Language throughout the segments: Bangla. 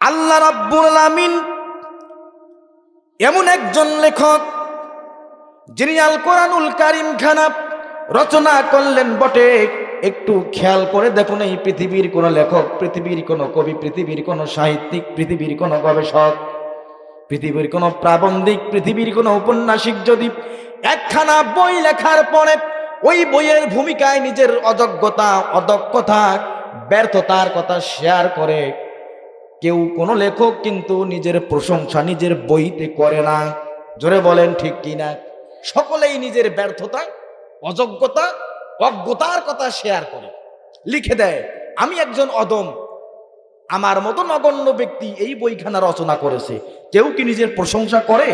আল্লাহ রাব্বুল আলামিন এমন একজন লেখক যিনি আল কোরআনুল কারিম খানা রচনা করলেন বটে। একটু খেয়াল করে দেখুন এই পৃথিবীর কোন লেখক, পৃথিবীর কোন কবি, পৃথিবীর কোন সাহিত্যিক, পৃথিবীর কোন গবেষক, পৃথিবীর কোন প্রাবন্ধিক, পৃথিবীর কোন ঔপন্যাসিক যদি একখানা বই লেখার পরে ওই বইয়ের ভূমিকায় নিজের অযোগ্যতা, অদক্ষতা, ব্যর্থতার কথা শেয়ার করে কেউ কোনো লেখক কিন্তু নিজের প্রশংসা নিজের বইতে করে না। জোরে বলেন ঠিক কিনা? সকলেই নিজের ব্যর্থতা, অযোগ্যতা, অজ্ঞতার কথা শেয়ার করে। লিখে দেয়, আমি একজন অদম। আমার মতো নগণ্য ব্যক্তি এই বইখানা রচনা করেছে। কেউ কি নিজের প্রশংসা করে?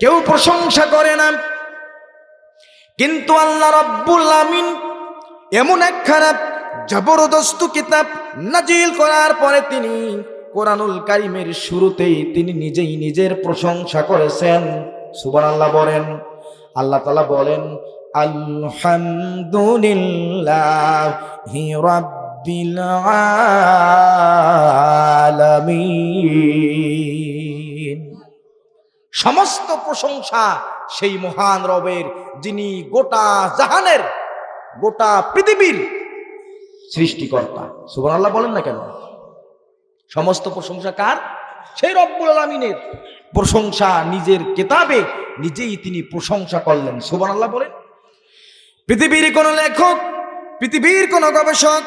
কেউ প্রশংসা করে না। কিন্তু আল্লাহ রাব্বুল আমিন এমন একখানা জবরদস্ত কিতাব নাজিল করার পরে তিনি কোরআনুল কারিমের শুরুতেই তিনি নিজেই নিজের প্রশংসা করেছেন। সুবহানাল্লাহ বলেন, আল্লাহ তাআলা বলেন, আলহামদুলিল্লাহি সমস্ত প্রশংসা সেই মহান রবের যিনি গোটা জাহানের, গোটা পৃথিবীর সৃষ্টিকর্তা। সুবহান আল্লাহ বলেন না কেন? সমস্ত প্রশংসা কার? সেই রব্বুল আলমিনের। প্রশংসা নিজের কেতাবে নিজেই তিনি প্রশংসা করলেন। সুবহান আল্লাহ বলেন, পৃথিবীর কোন লেখক, পৃথিবীর কোন গবেষক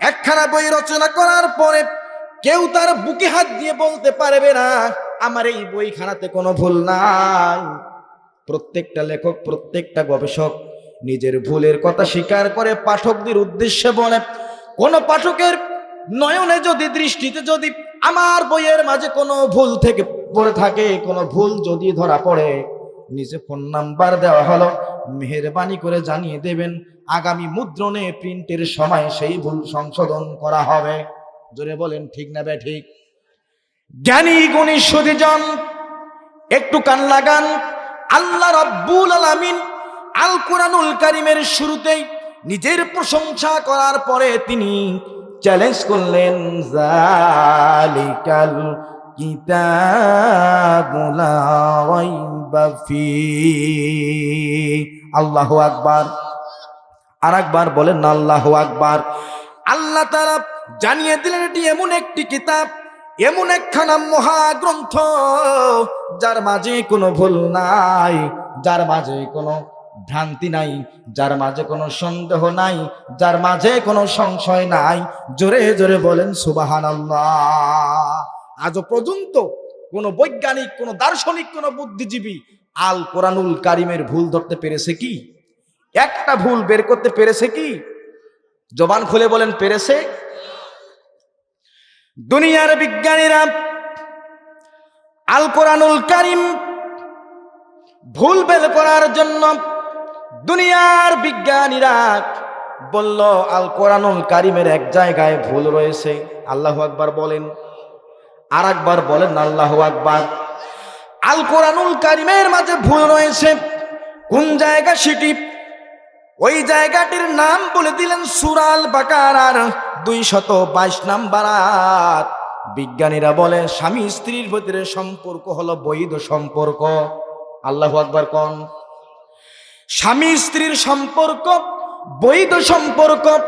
একখানা বই রচনা করার পরে কেউ তার বুকে হাত দিয়ে বলতে পারবে না, আমার এই বইখানাতে কোনো ভুল নাই। প্রত্যেকটা লেখক, প্রত্যেকটা গবেষক নিজের ভুলের কথা স্বীকার করে পাঠকদের উদ্দেশ্যে বলে কোন পাঠকের নয়নে যদি দৃষ্টিতে যদি আমার বইয়ের মাঝে কোনো ভুল থেকে পড়ে থাকে, কোনো ভুল যদি ধরা পড়ে, নিজে ফোন নাম্বার দেওয়া হলো, মেহরবানি করে জানিয়ে দেবেন, আগামী মুদ্রণে প্রিন্টের সময় সেই ভুল সংশোধন করা হবে। জোরে বলেন, ঠিক না বে ঠিক? জ্ঞানী, গুণী সুদীজন একটু কান লাগান। আল্লাহ রব্বুল আলামিন আল কোরআনুল কারিমের শুরুতেই নিজের প্রশংসা করার পরে তিনি চ্যালেঞ্জ করলেন, জালিকাল আল্লাহু আকবার। আর একবার বলেন, আল্লাহু আকবার। আল্লাহ তারা জানিয়ে দিলেন, এটি এমন একটি কিতাব, এমন একখানা মহাগ্রন্থ, যার মাঝে কোনো ভুল নাই, যার মাঝে কোনো ভ্রান্তি নাই, যার মাঝে কোনো সন্দেহ নাই, যার মাঝে কোনো সংশয় নাই। জোরে জোরে বলেন সুবাহান আজও পর্যন্ত কোনো বৈজ্ঞানিক, কোনো দার্শনিক, কোনো বুদ্ধিজীবী আল কোরআনুল কারিমের ভুল ধরতে পেরেছে কি? একটা ভুল বের করতে পেরেছে কি? জবান খুলে বলেন, পেরেছে? দুনিয়ার বিজ্ঞানীরা আল কোরআনুল কারিম ভুল বের করার জন্য দুনিয়ার বিজ্ঞানীরা বলল, আল কোরআনুল কারিমের এক জায়গায় ভুল রয়েছে। আল্লাহ আকবার বলেন। আর একবার বলেন, আল্লাহ আকবার। আল কোরআনুল কারিমের মাঝে ভুল রয়েছে। কোন জায়গা সেটি? ওই জায়গাটির নাম বলে দিলেন সুরাল বাকারার দুই শত বাইশ নাম্বার। বিজ্ঞানীরা বলে, স্বামী স্ত্রীর ভিতরে সম্পর্ক হলো বৈধ সম্পর্ক। আল্লাহ আকবার কন। স্বামী স্ত্রীর সম্পর্ক, বৈধ সম্পর্ক।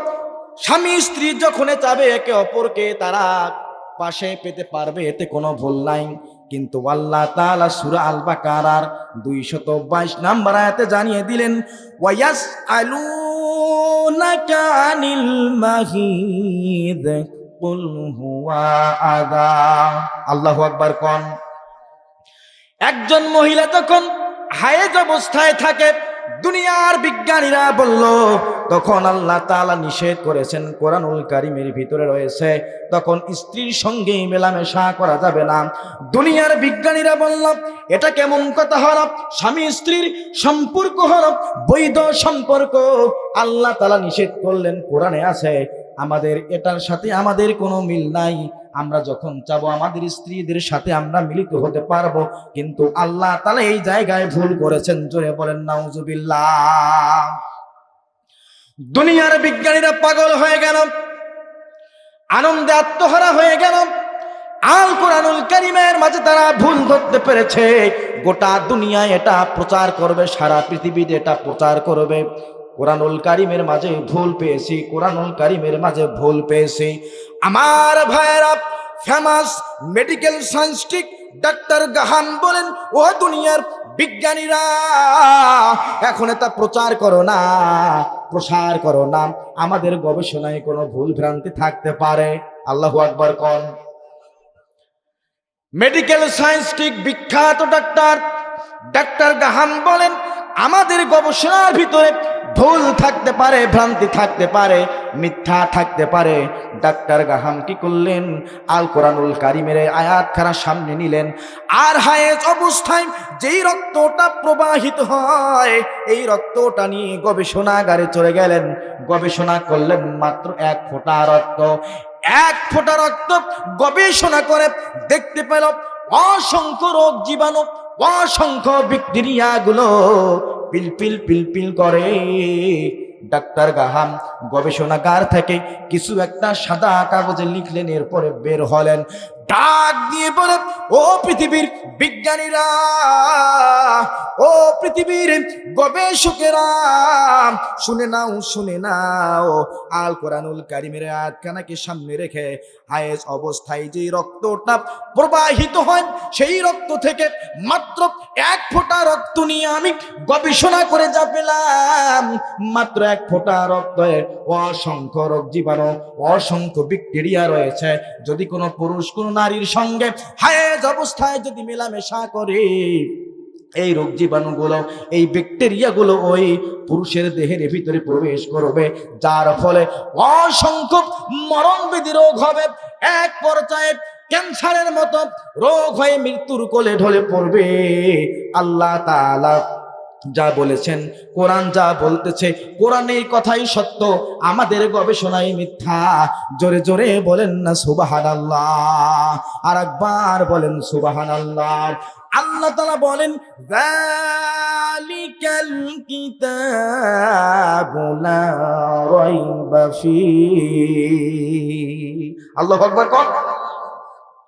স্বামী স্ত্রী যখন চাবে একে অপরকে, তারা পাশে পেতে পারবে, এতে কোনো ভুল নাই। কিন্তু আল্লাহ তাআলা সূরা আল বাকারার 222 নাম্বার আয়াতে জানিয়ে দিলেন ওয়ায়াস আলুনাকা আনিল মাহিদ কুল হুয়া আদা। আল্লাহু আকবার কোন? একজন মহিলা যখন হায়েজ অবস্থায় থাকে। দুনিয়ার বিজ্ঞানীরা বলল, তখন আল্লাহ তালা নিষেধ করেছেন কোরআনুল কারিমের ভিতরে রয়েছে। তখন স্ত্রীর সঙ্গে মেলামেশা করা যাবে না। দুনিয়ার বিজ্ঞানীরা বলল, এটা কেমন কথা হল? স্বামী স্ত্রীর সম্পর্ক হল বৈধ সম্পর্ক। আল্লাহ তালা নিষেধ করলেন, কোরআনে আছে আমাদের এটার সাথে আমাদের কোনো মিল নাই। আমরা যখন চাবো আমাদের স্ত্রীদের সাথে আমরা মিলিত হতে পারব। কিন্তু আল্লাহ তালা এই জায়গায় ভুল করেছেন। জোরে বলেন, নাউজুবিল্লাহ। দুনিয়ার বিজ্ঞানীরা পাগল হয়ে গেল। আনন্দে আত্মহারা হয়ে গেল। আল কোরআনুল কারিমের মাঝে তারা ভুল ধরতে পেরেছে। গোটা দুনিয়ায় এটা প্রচার করবে, সারা পৃথিবীতে এটা প্রচার করবে। কোরআনুল কারিমের মাঝে ভুল পেয়েছি, কোরআনুল কারিমের মাঝে ভুল পেয়েছি। আমার ভাইয়েরা ফেমাস মেডিকেল সায়েন্সটিক ডাক্তার গাহান বলেন, ও দুনিয়ার বিজ্ঞানীরা, এখন এটা প্রচার করো না, প্রসার করো না। আমাদের গবেষণায় কোনো ভুল ভ্রান্তি থাকতে পারে। আল্লাহ আকবর কন। মেডিকেল সায়েন্সটিক বিখ্যাত ডাক্তার ডাক্তার গাহান বলেন, আমাদের গবেষণার ভিতরে ভুল থাকতে পারে, ভ্রান্তি থাকতে পারে, মিথ্যা থাকতে পারে। ডাক্তার গাহাম কি করলেন? আল কোরআনুল কারিমের আয়াত খানা সামনে নিলেন। আর হায়েজ অবস্থায় যেই রক্তটা প্রবাহিত হয়, এই রক্তটা নিয়ে গবেষণাগারে চলে গেলেন। গবেষণা করলেন মাত্র এক ফোঁটা রক্ত। এক ফোঁটা রক্ত গবেষণা করে দেখতে পেল অসংখ্য রোগ জীবাণু, অসংখ্য ব্যাকটেরিয়া গুলো পিলপিল পিলপিল করে। ডাক্তার গাহাম গবেষণাগার থেকে কিছু একটা সাদা কাগজে লিখলেন, এরপরে বের হলেন। ডাক দিয়ে বলে, ও পৃথিবীর বিজ্ঞানীরা, ও পৃথিবীর গবেষকেরা, শুনে নাও শুনে নাও, আল কোরআনুল কারিমের আয়াতখানাকে সামনে রেখে হায়েজ অবস্থায় যে রক্তটা প্রবাহিত হয়, সেই রক্ত থেকে মাত্র এক ফোঁটা রক্ত নিয়ে আমি গবেষণা করে যা পেলাম। মাত্র এক ফোঁটা রক্তে অসংখ্য রোগ জীবাণু, অসংখ্য ব্যাকটেরিয়া রয়েছে। যদি কোনো পুরুষ, কোনো নারীর সঙ্গে হায়েজ অবস্থায় যদি মেলামেশা করে, এই রোগ জীবাণুগুলো, এই ব্যাকটেরিয়াগুলো ওই পুরুষের দেহের ভিতরে প্রবেশ করবে, যার ফলে অসংখ্য মরণবিধি রোগ হবে। এক পর্যায়ে ক্যান্সারের মতো রোগ হয়ে মৃত্যুর কোলে ঢলে পড়বে। আল্লাহ তাআলা যা বলেছেন, কোরআন যা বলতেছে কোরআনের কথাই সত্য, আমাদের গবেষণায় মিথ্যা। জোরে জোরে বলেন না সুবাহান আল্লাহ আর একবার বলেন সুবাহান আল্লাহ আল্লাহ তালা বলেন আল্লাহু আকবার কোন